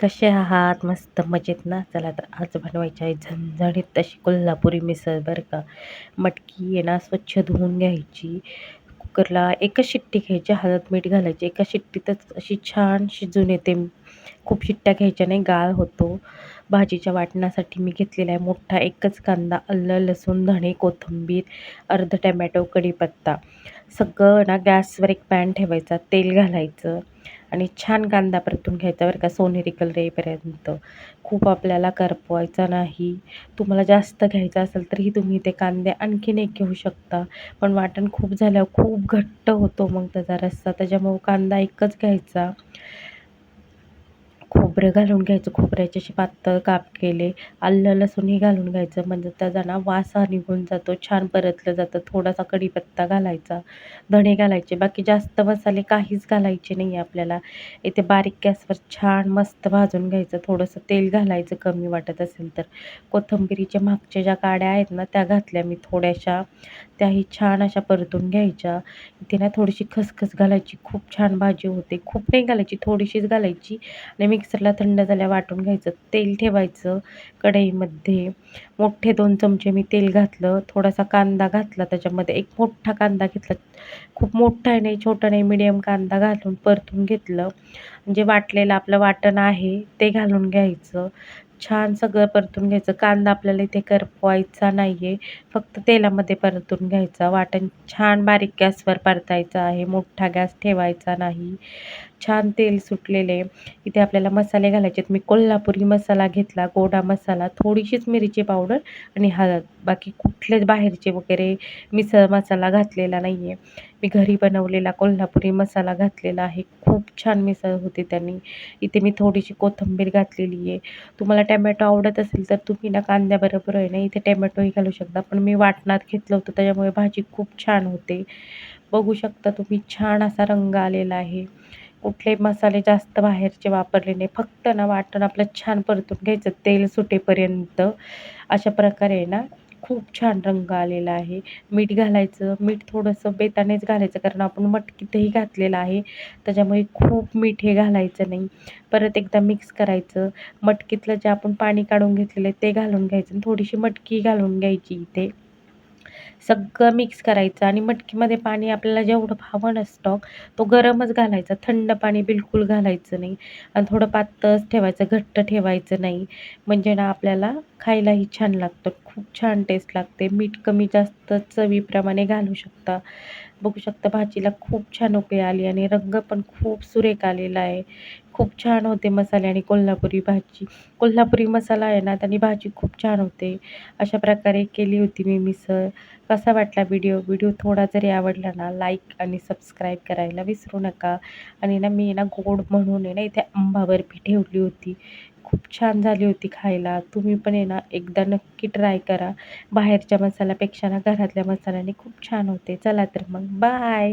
कसे आहात? मस्त मजेत ना? चला तर आज बनवायची आहे झणझणीत तशी कोल्हापुरी मिसळ बरं का. मटकी आहे ना स्वच्छ धुवून घ्यायची. कुकरला एकच शिट्टी घ्यायची हळद मीठ घालायची. एका शिट्टीतच अशी छान शिजून येते. खूप शिट्ट्या घ्यायच्याने गाळ होतो. भाजीच्या वाटण्यासाठी मी घेतलेला आहे मोठा एकच कांदा अल्लं लसूण धणे कोथिंबीर अर्ध टमॅटो कढीपत्ता. सगळं ना गॅसवर एक पॅन ठेवायचा तेल घालायचं. आणि छान कांदा परतून घ्यायचा बरं का सोनेरी कलर येईपर्यंत. खूप आपल्याला करपवायचा नाही. तुम्हाला जास्त घ्यायचं असेल तरीही तुम्ही ते कांदे आणखीन एक घेऊ शकता. पण वाटण खूप झाल्यावर खूप घट्ट होतो मग त्याचा रस्सा. त्याच्यामुळं कांदा एकच घ्यायचा. खोबरं घालून घ्यायचं. खोबऱ्याचे असे पातळ काप केले. आलं लसूणही घालून घ्यायचं. म्हणजे त्याचा ना वासा निघून जातो. छान परतलं जातं. थोडासा कढीपत्ता घालायचा. धणे घालायचे. बाकी जास्त मसाले काहीच घालायचे नाही आपल्याला. इथे बारीक गॅसवर छान मस्त भाजून घ्यायचं. थोडंसं तेल घालायचं कमी वाटत असेल तर. कोथिंबिरीच्या मागच्या ज्या काड्या आहेत ना त्या घातल्या मी थोड्याशा. त्याही छान अशा परतून घ्यायच्या. इथे ना थोडीशी खसखस घालायची खूप छान भाजी होते. खूप नाही घालायची थोडीशीच घालायची आणि मिक्सरला थंड झाल्या वाटून घ्यायचं. तेल ठेवायचं कढईमध्ये. मोठे दोन चमचे मी तेल घातलं. थोडासा कांदा घातला त्याच्यामध्ये. एक मोठा कांदा घेतला. खूप मोठा नाही छोटा नाही मिडियम कांदा घालून परतून घेतलं. म्हणजे वाटलेलं आपलं वाटण आहे ते घालून घ्यायचं. छान सगळं परतून घ्यायचं. कांदा आपल्याला इथे करपवायचा नाही आहे फक्त तेलामध्ये परतून घ्यायचा. वाटण छान बारीक गॅसवर परतायचं आहे. मोठा गॅस ठेवायचा नाही. छान तेल सुटलेले. इथे आपल्याला मसाले घालायचे मी कोल्हापुरी मसाला घेतला गोडा मसाला थोडीशीच मिरची पावडर आणि हळद. बाकी कुठलेच बाहेरचे वगैरे मिसळ मसाला घातलेला नाही आहे मी घरी बनवलेला कोल्हापुरी मसाला घातलेला आहे. खूप छान मिसळ होते त्यांनी. इथे मी थोडीशी कोथिंबीर घातलेली आहे. तुम्हाला टॅमॅटो आवडत असेल तर तुम्ही ना कांद्याबरोबर आहे ना इथे टॅमॅटोही घालू शकता. पण मी वाटणात घेतलं होतं त्याच्यामुळे भाजी खूप छान होते. बघू शकता तुम्ही छान असा रंग आलेला आहे. कुठले मसाले जास्त बाहेरचे वापरले नाही. फक्त ना वाटण आपलं छान परतून घ्यायचं तेल सुटेपर्यंत. अशा प्रकारे ना खूप छान रंग आलेला आहे. मीठ घालायचं मीठ थोडंसं बेतानेच घालायचं कारण आपण मटकीतही घातलेलं आहे. त्याच्यामुळे खूप मीठ हे घालायचं नाही. परत एकदा मिक्स करायचं. मटकीतलं जे आपण पाणी काढून घेतलेलं आहे ते घालून घ्यायचं आणि थोडीशी मटकी घालून घ्यायची इथे. सगळं मिक्स करायचं आणि मटकीमध्ये पाणी आपल्याला जेवढं हवं ना स्टॉक तो गरमच घालायचा. थंड पाणी बिलकुल घालायचं नाही. आणि थोडं पातळच ठेवायचं घट्ट ठेवायचं नाही. म्हणजे ना आपल्याला खायलाही छान लागतं. खूप छान टेस्ट लागते. मीठ कमी जास्त चवीप्रमाणे घालू शकता. बघू शकता भाजीला खूप छान उकळी आली आणि रंग पण खूप सुरेख आलेला आहे. खूप छान होते मसाले आणि कोल्हापुरी भाजी. कोल्हापुरी मसाला आहे ना त्याने भाजी खूप छान होते. अशा प्रकारे केली होती मी मिसळ. कसा वाटला व्हिडिओ व्हिडिओ थोडा जरी आवडला ना लाईक आणि सबस्क्राईब करायला विसरू नका. आणि ना मी ना गोड म्हणून आहे ना इथे आंबा बर्फी ठेवली होती. खूप छान झाली होती खायला. तुम्ही पण आहे ना एकदा नक्की ट्राय करा. बाहेरच्या मसाल्यापेक्षा ना घरातल्या मसाल्याने खूप छान होते. चला तर मग. बाय